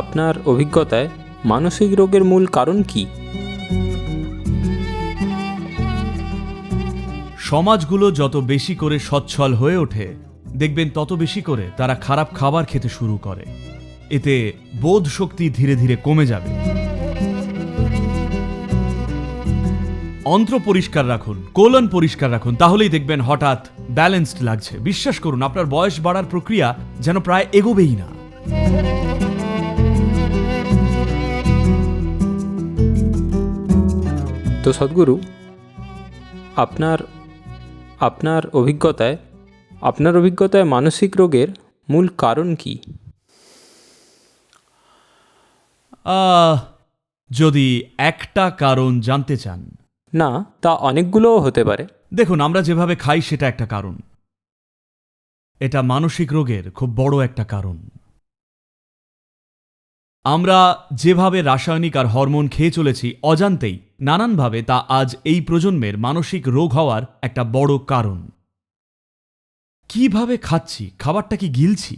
আপনার অভিজ্ঞতায় মানসিক রোগের মূল কারণ কি? সমাজগুলো যত বেশি করে সচ্ছল হয়ে ওঠে, দেখবেন তত বেশি করে তারা খারাপ খাবার খেতে শুরু করে। এতে বোধ শক্তি ধীরে ধীরে কমে যাবে। অন্ত্র পরিষ্কার রাখুন, কোলন পরিষ্কার রাখুন, তাহলেই দেখবেন হঠাৎ ব্যালেন্সড লাগছে। বিশ্বাস করুন, আপনার বয়স বাড়ার প্রক্রিয়া যেন প্রায় এগোবেই না। তো সদ্গুরু আপনার আপনার অভিজ্ঞতায় আপনার অভিজ্ঞতায় মানসিক রোগের মূল কারণ কি? যদি একটা কারণ জানতে চান। না তা অনেকগুলোও হতে পারে। দেখুন আমরা যেভাবে খাই সেটা একটা কারণ। এটা মানসিক রোগের খুব বড় একটা কারণ। আমরা যেভাবে রাসায়নিক আর হরমোন খেয়ে চলেছি অজান্তেই, নানানভাবে তা আজ এই প্রজন্মের মানসিক রোগ হওয়ার একটা বড় কারণ। কীভাবে খাচ্ছি? খাবারটা কি গিলছি?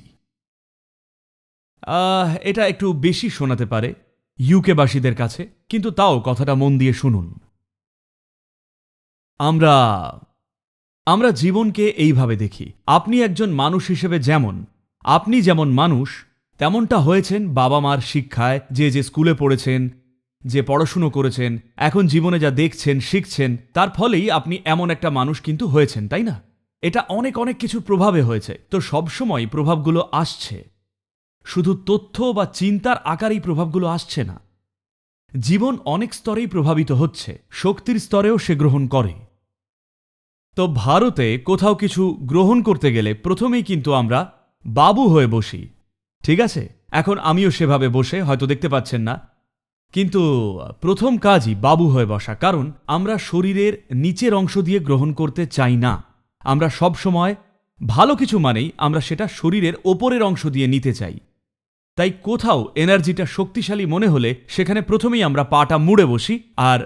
এটা একটু বেশি শোনাতে পারে ইউকেবাসীদের কাছে, কিন্তু তাও কথাটা মন দিয়ে শুনুন। আমরা আমরা জীবনকে এইভাবে দেখি। আপনি একজন মানুষ হিসেবে যেমন, আপনি যেমন মানুষ তেমনটা হয়েছেন বাবা মার শিক্ষায়, যে যে স্কুলে পড়েছেন, যে পড়াশুনো করেছেন, এখন জীবনে যা দেখছেন, শিখছেন, তার ফলেই আপনি এমন একটা মানুষ কিন্তু হয়েছেন, তাই না? এটা অনেক অনেক কিছুর প্রভাবে হয়েছে। তো সবসময় প্রভাবগুলো আসছে। শুধু তথ্য বা চিন্তার আকারেই প্রভাবগুলো আসছে না। জীবন অনেক স্তরেই প্রভাবিত হচ্ছে। শক্তির স্তরেও সে গ্রহণ করে। তো ভারতে কোথাও কিছু গ্রহণ করতে গেলে প্রথমেই কিন্তু আমরা বাবু হয়ে বসি। ঠিক আছে, এখন আমিও সেভাবে বসে হয়তো দেখতে পাচ্ছেন না। কিন্তু প্রথম কাজই বাবু হয়ে বসা, কারণ আমরা শরীরের নিচের অংশ দিয়ে গ্রহণ করতে চাই না। আমরা সব সময় ভালো কিছু মানেই আমরা সেটা শরীরের ওপরের অংশ দিয়ে নিতে চাই। তাই কোথাও এনার্জিটা শক্তিশালী মনে হলে সেখানে প্রথমেই আমরা পাটা মুড়ে বসি আর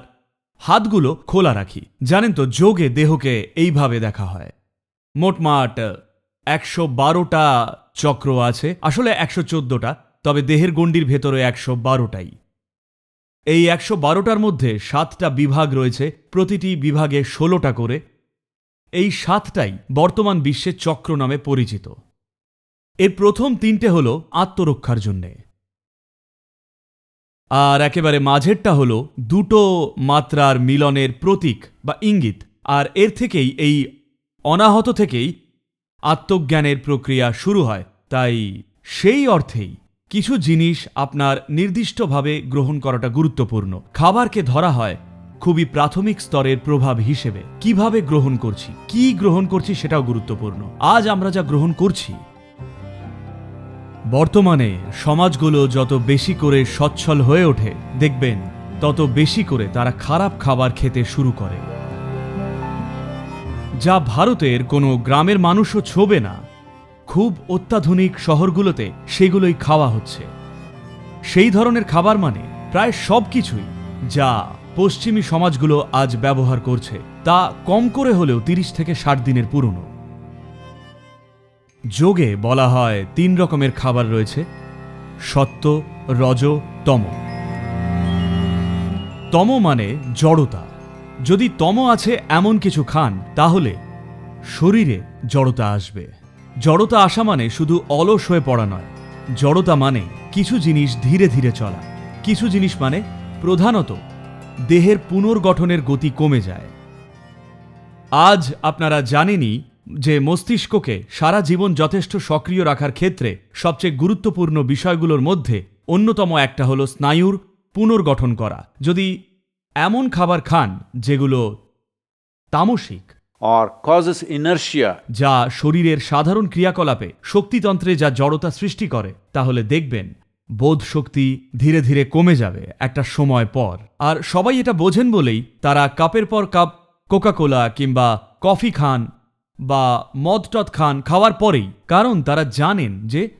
হাতগুলো খোলা রাখি। জানেন তো, যোগে দেহকে এইভাবে দেখা হয়। মোটমাট একশো বারোটা চক্র আছে। আসলে একশো চোদ্দটা, তবে দেহের গণ্ডির ভেতরে একশো বারোটাই। এই একশো বারোটার মধ্যে সাতটা বিভাগ রয়েছে, প্রতিটি বিভাগে ষোলোটা করে। এই সাতটাই বর্তমান বিশ্বে চক্র নামে পরিচিত। এর প্রথম তিনটে হল আত্মরক্ষার জন্যে। আর একেবারে মাঝেরটা হল দুটো মাত্রার মিলনের প্রতীক বা ইঙ্গিত। আর এর থেকেই, এই অনাহত থেকেই আত্মজ্ঞানের প্রক্রিয়া শুরু হয়। তাই সেই অর্থেই কিছু জিনিস আপনার নির্দিষ্টভাবে গ্রহণ করাটা গুরুত্বপূর্ণ। খাবারকে ধরা হয় খুবই প্রাথমিক স্তরের প্রভাব হিসেবে। কীভাবে গ্রহণ করছি? কি গ্রহণ করছি সেটাও গুরুত্বপূর্ণ। আজ আমরা যা গ্রহণ করছি, বর্তমানে সমাজগুলো যত বেশি করে সচ্ছল হয়ে ওঠে, দেখবেন তত বেশি করে তারা খারাপ খাবার খেতে শুরু করে। যা ভারতের কোনো গ্রামের মানুষও ছোবে না। খুব অত্যাধুনিক শহরগুলোতে সেগুলোই খাওয়া হচ্ছে। সেই ধরনের খাবার মানে প্রায় সব কিছুই যা পশ্চিমী সমাজগুলো আজ ব্যবহার করছে, তা কম করে হলেও তিরিশ থেকে ষাট দিনের পুরনো। যোগে বলা হয় তিন রকমের খাবার রয়েছে, সত্য, রজ, তম। তম মানে জড়তা। যদি তম আছে এমন কিছু খান, তাহলে শরীরে জড়তা আসবে। জড়তা আসা মানে শুধু অলস হয়ে পড়া নয়। জড়তা মানে কিছু জিনিস ধীরে ধীরে চলা। কিছু জিনিস মানে প্রধানত দেহের পুনর্গঠনের গতি কমে যায়। আজ আপনারা জানেনই যে মস্তিষ্ককে সারা জীবন যথেষ্ট সক্রিয় রাখার ক্ষেত্রে সবচেয়ে গুরুত্বপূর্ণ বিষয়গুলোর মধ্যে অন্যতম একটা হলো স্নায়ুর পুনর্গঠন করা। যদি এমন খাবার খান যেগুলো তামসিক or causes inertia. যা শরীরের সাধারণ ক্রিয়াকলাপে শক্তিতন্ত্রে যা জড়তা সৃষ্টি করে। তাহলে দেখবেন বোধ শক্তি ধীরে ধীরে কমে যাবে একটা সময় পর। আর সবাই এটা বোঝেন বলেই তারা কাপের পর কাপ কোকাকোলা কিংবা কফি খান বা মদ টদ খান খাওয়ার পরেই। কারণ তারা জানেন যে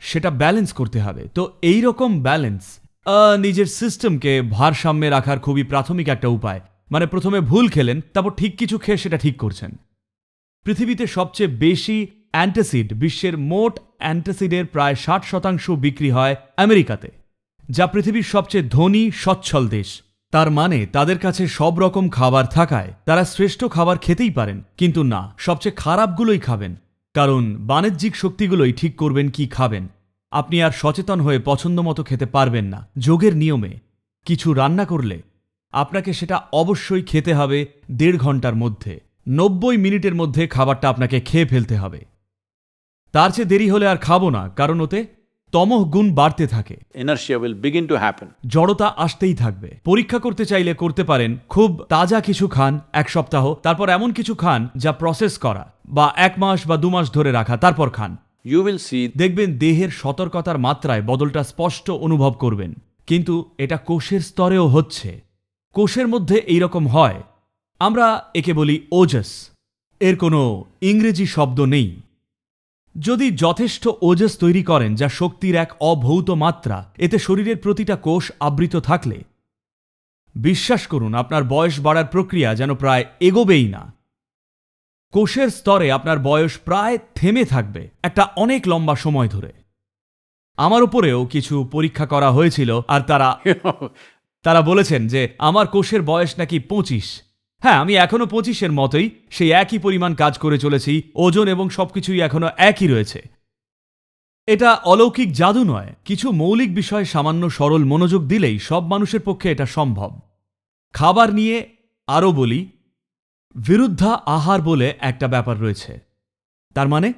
সেটা ব্যালেন্স করতে হবে। তো এই রকম ব্যালেন্স নিজের সিস্টেমকে ভারসাম্যে রাখার খুবই প্রাথমিক একটা উপায়। মানে প্রথমে ভুল খেলেন, তারপর ঠিক কিছু খেয়ে সেটা ঠিক করছেন। পৃথিবীতে সবচেয়ে বেশি অ্যান্টাসিড, বিশ্বের মোট অ্যান্টাসিডের প্রায় ষাট শতাংশ বিক্রি হয় আমেরিকাতে, যা পৃথিবীর সবচেয়ে ধনী, সচ্ছল দেশ। তার মানে তাদের কাছে সব রকম খাবার থাকায় তারা শ্রেষ্ঠ খাবার খেতেই পারেন, কিন্তু না, সবচেয়ে খারাপগুলোই খাবেন। কারণ বাণিজ্যিক শক্তিগুলোই ঠিক করবেন কি খাবেন। আপনি আর সচেতন হয়ে পছন্দ মতো খেতে পারবেন না। যোগের নিয়মে কিছু রান্না করলে আপনাকে সেটা অবশ্যই খেতে হবে দেড় ঘণ্টার মধ্যে। নব্বই মিনিটের মধ্যে খাবারটা আপনাকে খেয়ে ফেলতে হবে। তার চেয়ে দেরি হলে আর খাব না কারণ ওতে তমহ গুণ বাড়তে থাকে. জড়তা আসতেই থাকবে। পরীক্ষা করতে চাইলে করতে পারেন খুব তাজা কিছু খান এক সপ্তাহ তারপর এমন কিছু খান যা প্রসেস করা বা এক মাস বা দু মাস ধরে রাখা তারপর খান। You will see দেখবেন দেহের সতর্কতার মাত্রায় বদলটা স্পষ্ট অনুভব করবেন। কিন্তু এটা কোষের স্তরেও হচ্ছে। কোষের মধ্যে এই রকম হয়। আমরা একে বলি ওজস। এর কোনো ইংরেজি শব্দ নেই। যদি যথেষ্ট ওজস তৈরি করেন, যা শক্তির এক অভৌত মাত্রা, এতে শরীরের প্রতিটা কোষ আবৃত থাকলে। বিশ্বাস করুন, আপনার বয়স বাড়ার প্রক্রিয়া যেন প্রায় এগোবেই না। কোষের স্তরে আপনার বয়স প্রায় থেমে থাকবে একটা অনেক লম্বা সময় ধরে। আমার উপরেও কিছু পরীক্ষা করা হয়েছিল আর তারা তারা বলেছেন যে আমার কোষের বয়স নাকি পঁচিশ। হ্যাঁ আমি এখনও পঁচিশের মতোই সেই একই পরিমাণ কাজ করে চলেছি ওজন এবং সবকিছুই এখনও একই রয়েছে। এটা অলৌকিক জাদু নয় কিছু মৌলিক বিষয়ে সামান্য সরল মনোযোগ দিলেই সব মানুষের পক্ষে এটা সম্ভব। খাবার নিয়ে আরও বলি বিরুদ্ধা আহার বলে একটা ব্যাপার রয়েছে। তার মানে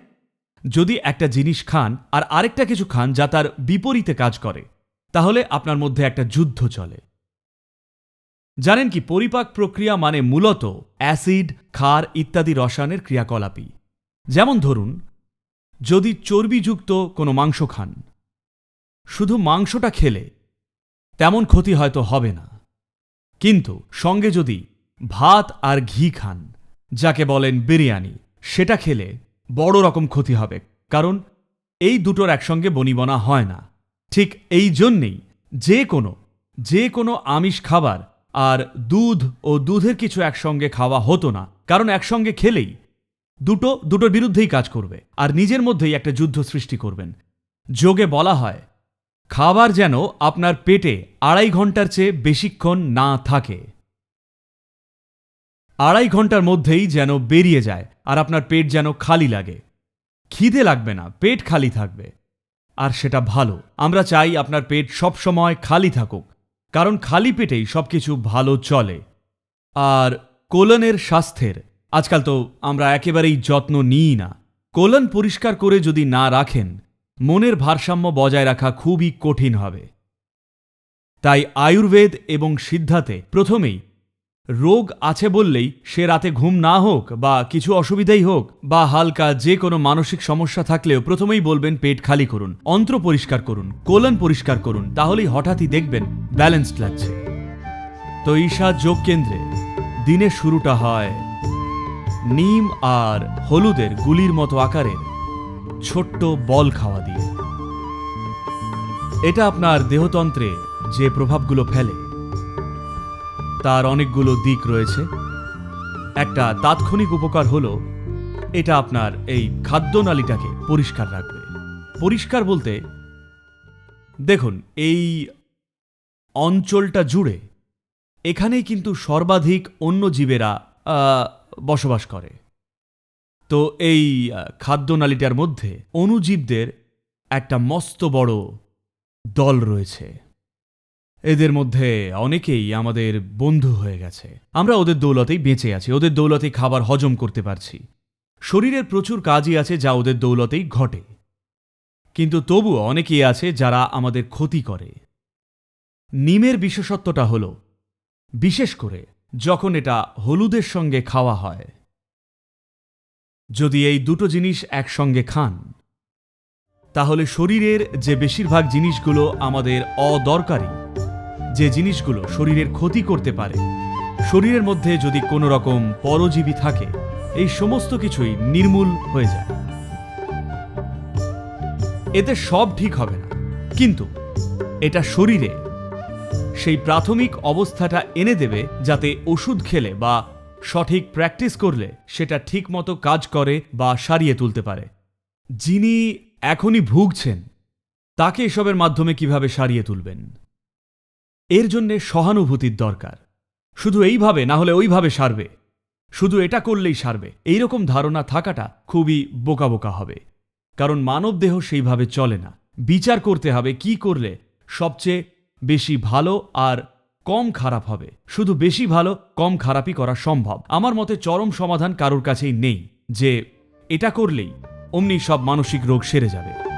যদি একটা জিনিস খান আর আরেকটা কিছু খান যা তার বিপরীতে কাজ করে, তাহলে আপনার মধ্যে একটা যুদ্ধ চলে। জানেন কি, পরিপাক প্রক্রিয়া মানে মূলত অ্যাসিড, ক্ষার ইত্যাদি রসায়নের ক্রিয়াকলাপই। যেমন ধরুন, যদি চর্বিযুক্ত কোনো মাংস খান, শুধু মাংসটা খেলে তেমন ক্ষতি হয়তো হবে না। কিন্তু সঙ্গে যদি ভাত আর ঘি খান, যাকে বলেন বিরিয়ানি। সেটা খেলে বড় রকম ক্ষতি হবে, কারণ এই দুটোর একসঙ্গে বনিবনা হয় না। ঠিক এই জন্যেই যে কোনো যে কোনো আমিষ খাবার আর দুধ ও দুধের কিছু একসঙ্গে খাওয়া হতো না, কারণ একসঙ্গে খেলেই দুটো, দুটোর বিরুদ্ধেই কাজ করবে, আর নিজের মধ্যেই একটা যুদ্ধ সৃষ্টি করবেন। যোগে বলা হয়, খাবার যেন আপনার পেটে আড়াই ঘণ্টার চেয়ে বেশিক্ষণ না থাকে। আড়াই ঘণ্টার মধ্যেই যেন বেরিয়ে যায় আর আপনার পেট যেন খালি লাগে। খিদে লাগবে না, পেট খালি থাকবে। আর সেটা ভালো, আমরা চাই আপনার পেট সব সময় খালি থাকুক, কারণ খালি পেটেই সবকিছু ভালো চলে। আর কোলনের স্বাস্থ্যের, আজকাল তো আমরা একেবারেই যত্ন নিই না। কোলন পরিষ্কার করে যদি না রাখেন, মনের ভারসাম্য বজায় রাখা খুবই কঠিন হবে। তাই আয়ুর্বেদ এবং সিদ্ধাতে প্রথমেই রোগ আছে বললেই সে রাতে ঘুম না হোক বা কিছু অসুবিধাই হোক বা হালকা যে কোনো মানসিক সমস্যা থাকলেও প্রথমেই বলবেন পেট খালি করুন, অন্ত্র পরিষ্কার করুন, কোলন পরিষ্কার করুন, তাহলেই হঠাৎই দেখবেন ব্যালেন্সড লাগছে। তো ঈশা যোগ কেন্দ্রে দিনের শুরুটা হয় নিম আর হলুদের গুলির মতো আকারের ছোট্ট বল খাওয়া দিয়ে। এটা আপনার দেহতন্ত্রে যে প্রভাবগুলো ফেলে তার অনেকগুলো দিক রয়েছে। একটা তাৎক্ষণিক উপকার হলো, এটা আপনার এই খাদ্যনালীটাকে পরিষ্কার রাখবে। পরিষ্কার বলতে, দেখুন, এই অঞ্চলটা জুড়ে এখানেই কিন্তু সর্বাধিক অন্য জীবেরা বসবাস করে। তো এই খাদ্যনালীটার মধ্যে অণুজীবদের একটা মস্ত বড় দল রয়েছে। এদের মধ্যে অনেকেই আমাদের বন্ধু হয়ে গেছে। আমরা ওদের দৌলতেই বেঁচে আছি, ওদের দৌলতেই খাবার হজম করতে পারছি। শরীরের প্রচুর কাজই আছে যা ওদের দৌলতেই ঘটে। কিন্তু তবুও অনেকেই আছে যারা আমাদের ক্ষতি করে। নিমের বিশেষত্বটা হল, বিশেষ করে যখন এটা হলুদের সঙ্গে খাওয়া হয়। যদি এই দুটো জিনিস একসঙ্গে খান, তাহলে শরীরের যে বেশিরভাগ জিনিসগুলো আমাদের অদরকারি। যে জিনিসগুলো শরীরের ক্ষতি করতে পারে। শরীরের মধ্যে যদি কোনো রকম পরজীবী থাকে, এই সমস্ত কিছুই নির্মূল হয়ে যায়। এতে সব ঠিক হবে না। কিন্তু এটা শরীরে সেই প্রাথমিক অবস্থাটা এনে দেবে যাতে ওষুধ খেলে বা সঠিক প্র্যাকটিস করলে সেটা ঠিকমতো কাজ করে বা সারিয়ে তুলতে পারে। যিনি এখনই ভুগছেন, তাকে এসবের মাধ্যমে কীভাবে সারিয়ে তুলবেন? এর জন্যে সহানুভূতির দরকার। শুধু এইভাবে না হলে ওইভাবে সারবে। শুধু এটা করলেই সারবে। এইরকম ধারণা থাকাটা খুবই বোকা বোকা হবে। কারণ মানব দেহ সেইভাবে চলে না। বিচার করতে হবে কি করলে সবচেয়ে বেশি ভালো আর কম খারাপ হবে। শুধু বেশি ভালো, কম খারাপই করা সম্ভব। আমার মতে চরম সমাধান কারোর কাছেই নেই যে এটা করলেই অমনি সব মানসিক রোগ সেরে যাবে।